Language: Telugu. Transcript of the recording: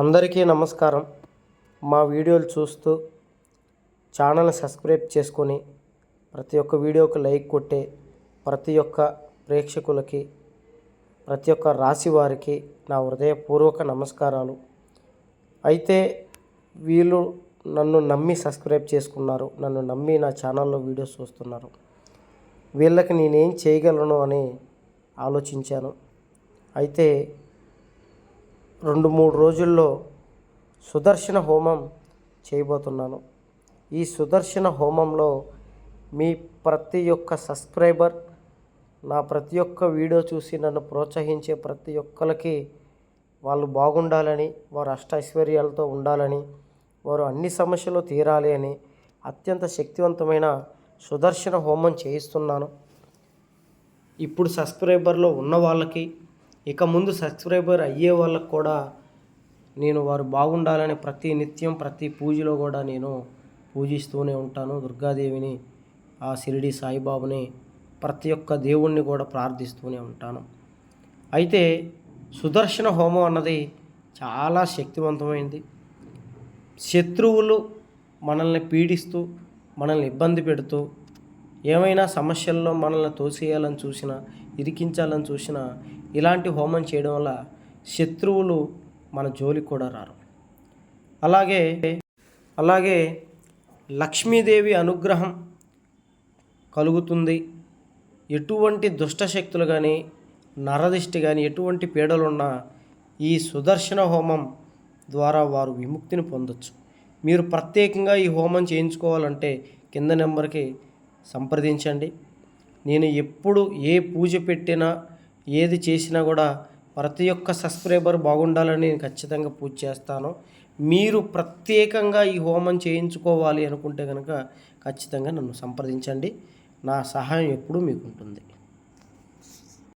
అందరికీ నమస్కారం. మా వీడియోలు చూస్తూ ఛానల్ సబ్స్క్రైబ్ చేసుకొని ప్రతి ఒక్క వీడియోకి లైక్ కొట్టే ప్రతి ఒక్క ప్రేక్షకులకి ప్రతి ఒక్క రాశి వారికి నా హృదయపూర్వక నమస్కారాలు. అయితే వీళ్ళు నన్ను నమ్మి సబ్స్క్రైబ్ చేసుకున్నారు నన్ను నమ్మి నా ఛానల్లో వీడియోస్ చూస్తున్నారు. వీళ్ళకి నేనేం చేయగలను అని ఆలోచించాను. అయితే రెండు మూడు రోజుల్లో సుదర్శన హోమం చేయబోతున్నాను. ఈ సుదర్శన హోమంలో మీ ప్రతి ఒక్క సబ్స్క్రైబర్ నా ప్రతి ఒక్క వీడియో చూసి నన్ను ప్రోత్సహించే ప్రతి ఒక్కరికి వాళ్ళు బాగుండాలని వారు అష్ట ఐశ్వర్యాలతో ఉండాలని వారు అన్ని సమస్యలు తీరాలి అని అత్యంత శక్తివంతమైన సుదర్శన హోమం చేయిస్తున్నాను. ఇప్పుడు సబ్స్క్రైబర్లో ఉన్న వాళ్ళకి ఇక ముందు సబ్స్క్రైబర్ అయ్యే వాళ్ళకు కూడా నేను వారు బాగుండాలని ప్రతి నిత్యం ప్రతి పూజలో కూడా నేను పూజిస్తూనే ఉంటాను. దుర్గాదేవిని ఆ షిరిడి సాయిబాబుని ప్రతి ఒక్క దేవుణ్ణి కూడా ప్రార్థిస్తూనే ఉంటాను. అయితే సుదర్శన హోమం అన్నది చాలా శక్తివంతమైంది. శత్రువులు మనల్ని పీడిస్తూ మనల్ని ఇబ్బంది పెడుతూ ఏమైనా సమస్యల్లో మనల్ని తోసేయాలని చూసినా ఇరికించాలని చూసినా ఇలాంటి హోమం చేయడం వల్ల శత్రువులు మన జోలికి కూడా రారు. అలాగే అలాగే లక్ష్మీదేవి అనుగ్రహం కలుగుతుంది. ఎటువంటి దుష్టశక్తులు కానీ నరదిష్టి కానీ ఎటువంటి పీడలున్నా ఈ సుదర్శన హోమం ద్వారా వారు విముక్తిని పొందొచ్చు. మీరు ప్రత్యేకంగా ఈ హోమం చేయించుకోవాలంటే కింద నెంబర్కి సంప్రదించండి. నేను ఎప్పుడు ఏ పూజ పెట్టినా ఏది చేసినా కూడా ప్రతి ఒక్క సబ్స్క్రైబర్ బాగుండాలని నేను ఖచ్చితంగా పూజ చేస్తాను. మీరు ప్రత్యేకంగా ఈ హోమం చేయించుకోవాలి అనుకుంటే కనుక ఖచ్చితంగా నన్ను సంప్రదించండి. నా సహాయం ఎప్పుడూ మీకు ఉంటుంది